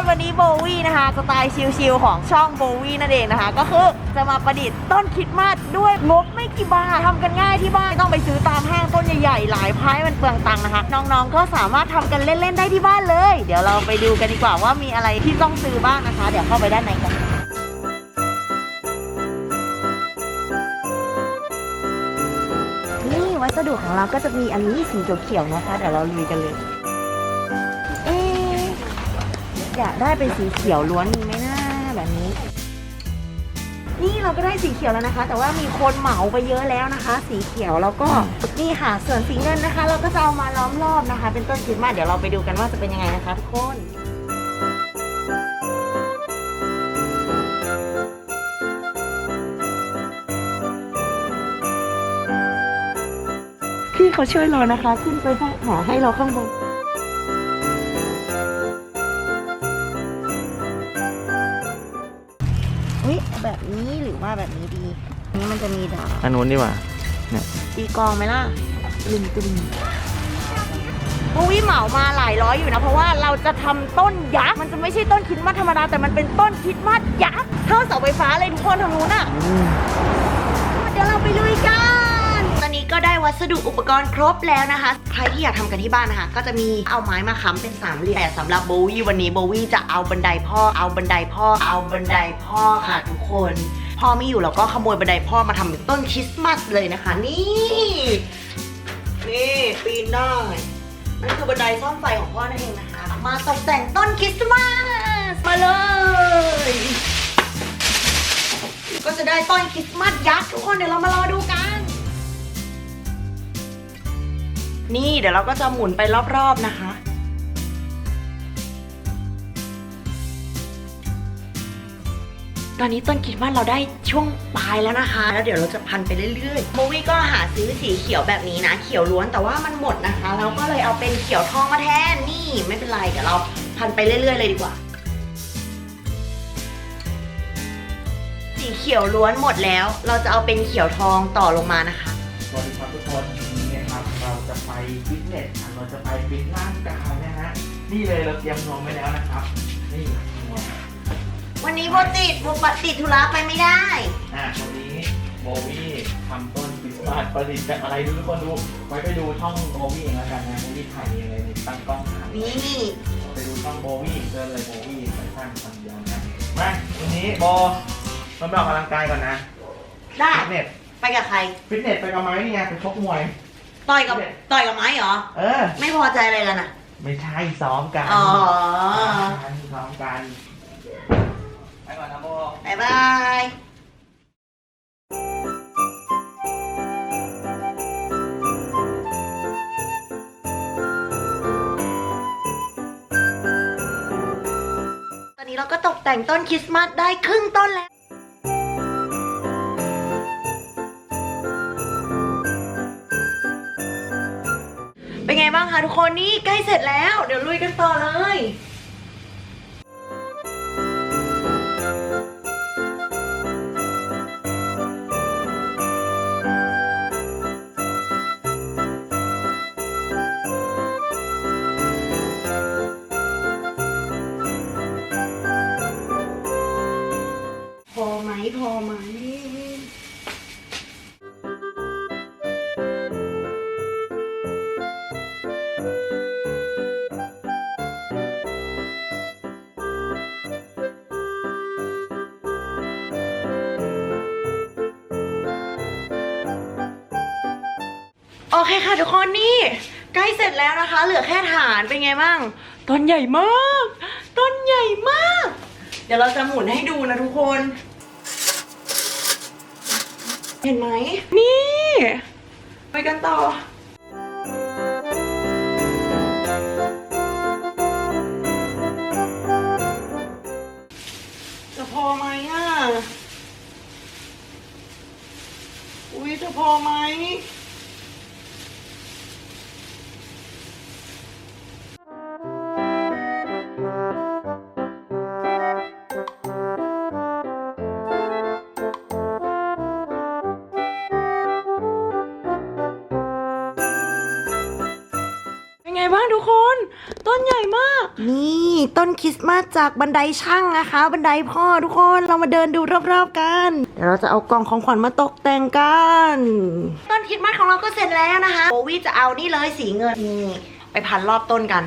นวันนี้โบวี่นะคะสไตล์ชิลๆของช่องโบวี่นั่นเองนะคะ ก็คือจะมาประดิษฐ์ต้นคิดมาสด้วยงบไม่กี่บาททำกันง่ายที่บ้านไม่ต้องไปซื้อตามห้างต้นใหญ่ๆ หลายพายมันเปลืองตังค์นะคะ น้องๆก็สามารถทำกันเล่นๆได้ที่บ้านเลย เดี๋ยวเราไปดูกันดีกว่าว่ามีอะไรที่ต้องซื้อบ้างนะคะ เดี๋ยวเข้าไปด้านในกันนี่วัสดุของเราก็จะมีอันนี้สีเขียวๆนะคะเดี๋ยวเราลุยกันเลย อยากได้เป็นสีเขียวล้วนมีไหมนะแบบนี้ นี่เราก็ได้สีเขียวแล้วนะคะ แต่ว่ามีคนเหมาไปเยอะแล้วนะคะ สีเขียวแล้วก็นี่ค่ะส่วนสีเงินนะคะ เราก็จะเอามาล้อมรอบนะคะ เป็นต้นคริสต์มาสเดี๋ยวเราไปดูกันว่าจะเป็นยังไงนะคะทุกคนพี่เขาช่วยเรานะคะ ขึ้นไปหาให้เราข้างบน แบบนี้หรือว่าแบบนี้ดีอันนี้มันจะมีดาวอันนู้นดีกว่าตีกลองไหมล่ะตรึมตรึมพวกวิเหมามาหลายร้อยอยู่นะ เพราะว่าเราจะทำต้นยักษ์มันจะไม่ใช่ต้นคริดมาสธรรมดา แต่มันเป็นต้นคริดมาสยักษ์เท่าเสาไฟฟ้าเลยทุกคนทางนู้นอะเดี๋ยวเราไปลุยกันตอนนี้ ก็ได้วัสดุอุปกรณ์ครบแล้วนะคะ ใครที่อยากทำกันที่บ้านนะคะ ก็จะมีเอาไม้มาค้ำเป็นสามเหลี่ยมแต่สำหรับโบวี่วันนี้โบวี่จะเอาบันไดพ่อเอาบันไดพ่อเอาบันไดพ่อค่ะทุกคนพ่อไม่อยู่เราก็ขโมยบันไดพ่อมาทำเป็นต้นคริสต์มาสเลยนะคะ นี่นี่ปีนได้นั่นคือบันไดซ่อมไฟของพ่อนั่นเองนะคะ มาตกแต่งต้นคริสต์มาสมาเลย ก็จะได้ต้นคริสต์มาสยักษ์ทุกคนเดี๋ยวเรามารอดูกัน นี่เดี๋ยวเราก็จะหมุนไปรอบๆนะคะ ตอนนี้ต้นคริสต์มาเราได้ช่วงปลายแล้วนะคะ แล้วเดี๋ยวเราจะพันไปเรื่อยๆโบวี่ก็หาซื้อสีเขียวแบบนี้นะ เขียวล้วนแต่ว่ามันหมดนะคะ เราก็เลยเอาเป็นเขียวทองมาแทน นี่ไม่เป็นไรเดี๋ยวเราพันไปเรื่อยๆ เลยดีกว่าสีเขียวล้วนหมดแล้ว เราจะเอาเป็นเขียวทองต่อลงมานะคะสวัสดีครับทุกคน ไปฟิตเนสอะเราจะไปฟิตร่างกายนะฮะ นี่เลยเราเตรียมนวมไว้แล้วนะครับ นี่นวมวันนี้โบติดโบปัดติดธุระไปไม่ได้ อะวันนี้โบวี่ทำต้นคริสต์มาสประดิษฐ์จากอะไรดูทุกคนดู ไว้ไปดูช่องโบวี่เองแล้วกันนะโบวี่ถ่ายเองเลยนี่ตั้งกล้องถ่ายนี่นี่ไปดูช่องโบวี่เดินเลยโบวี่ไปสร้างคนเดียวนะ มาวันนี้โบมาไปออกกำลังกายก่อนนะได้ฟิตเนสไปกับใคร ฟิตเนสไปกับไม้นี่ไงไปชกมวย ต่อยกับต่อยกับไม้เหรอ เออ ไม่พอใจอะไรกันอะ ไม่ใช่ซ้อมกันอ๋อการซ้อมกันไปก่อนนะโบบายบายตอนนี้เราก็ตกแต่งต้นคริสต์มาสได้ครึ่งต้นแล้ว ทุกคนนี่ใกล้เสร็จแล้ว เดี๋ยวลุยกันต่อเลย โอเคค่ะทุกคนนี่ใกล้เสร็จแล้วนะคะ เหลือแค่ฐานเป็นไงบ้างต้นใหญ่มาก ต้นใหญ่มาก เดี๋ยวเราจะหมุนให้ดูนะทุกคน เห็นไหมนี่ ไปกันต่อจะพอไหมอะ อุ้ยจะพอไหม ต้นคริสต์มาสจากบันไดช่างนะคะ บันไดพ่อทุกคนเรามาเดินดูรอบๆกันเดี๋ยวเราจะเอากล่องของขวัญมาตกแต่งกัน ต้นคริสต์มาสของเราก็เสร็จแล้วนะคะโบวี่จะเอานี่เลยสีเงินนี่ไปพันรอบต้นกัน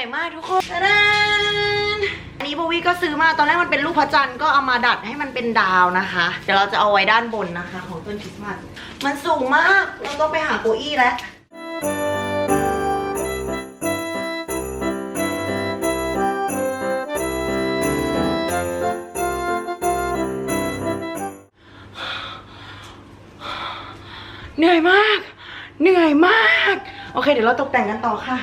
นื่อยมากทุกคนตะดานอันนี้โบวี่ก็ซื้อมาตอนแรกมันเป็นรูปพระจันทร์ก็เอามาดัดให้มันเป็นดาวนะคะ เดี๋ยวเราจะเอาไว้ด้านบนนะคะ ของต้นคริสต์มาสมันสูงมากเราต้องไปหาโกอี้แล้วเหนื่อยมาก เหนื่อยมาก โอเค เดี๋ยวเราตกแต่งกันต่อค่ะ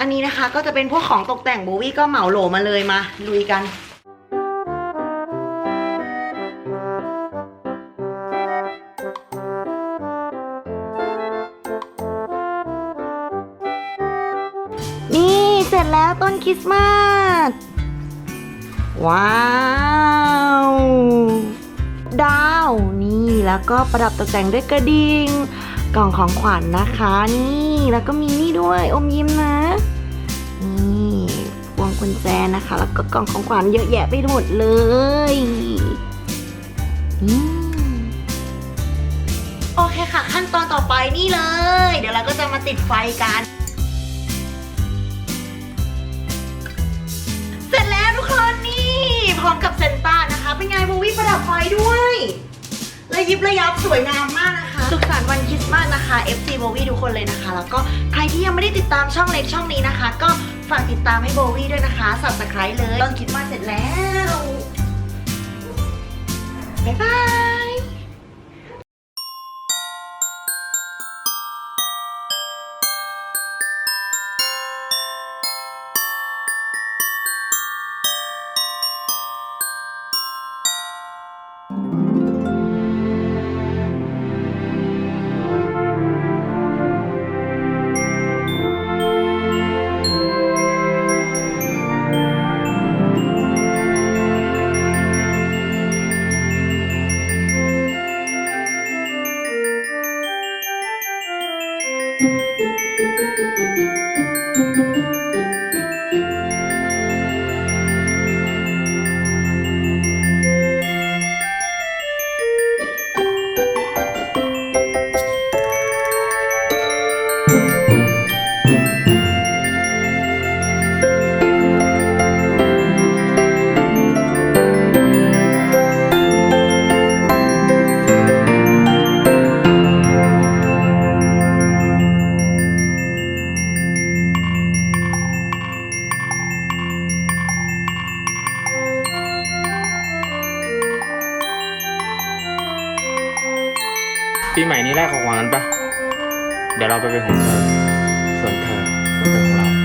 อันนี้นะคะก็จะเป็นพวกของตกแต่งโบวี่ก็เหมาโหลมาเลยมาลุยกันนี่เสร็จแล้วต้นคริสต์มาส ว้าว ดาวนี่แล้วก็ประดับตกแต่งด้วยกระดิ่งกล่องของขวัญนนะคะนี่ แล้วก็มีนี่ด้วยอมยิ้มนะ นี่พวงกุญแจนะคะ แล้วก็กล่องของขวัญเยอะแยะไปหมดเลยอโอเคค่ะ ขั้นตอนต่อไปนี่เลย เดี๋ยวเราก็จะมาติดไฟกันเสร็จแล้วทุกคนนี่พร้อมกับเซนต้านะคะ เป็นไงโบวี่ประดับไฟด้วยและยิบระยับสวยงามมากนะคะ สุขสันต์วันคริสต์มาสนะคะ FC โบวี่ทุกคนเลยนะคะ แล้วก็ใครที่ยังไม่ได้ติดตามช่องเล็กช่องนี้นะคะ ก็ฝากติดตามให้โบวี่ด้วยนะคะสับสไครต์เลยต้นคริสต์มาสเสร็จแล้วบ๊ายบาย ปีใหม่นี้แรกของขวัญกันปะเดี๋ยวเราไปเป็นของเธอส่วนเธอไปเป็นของเรา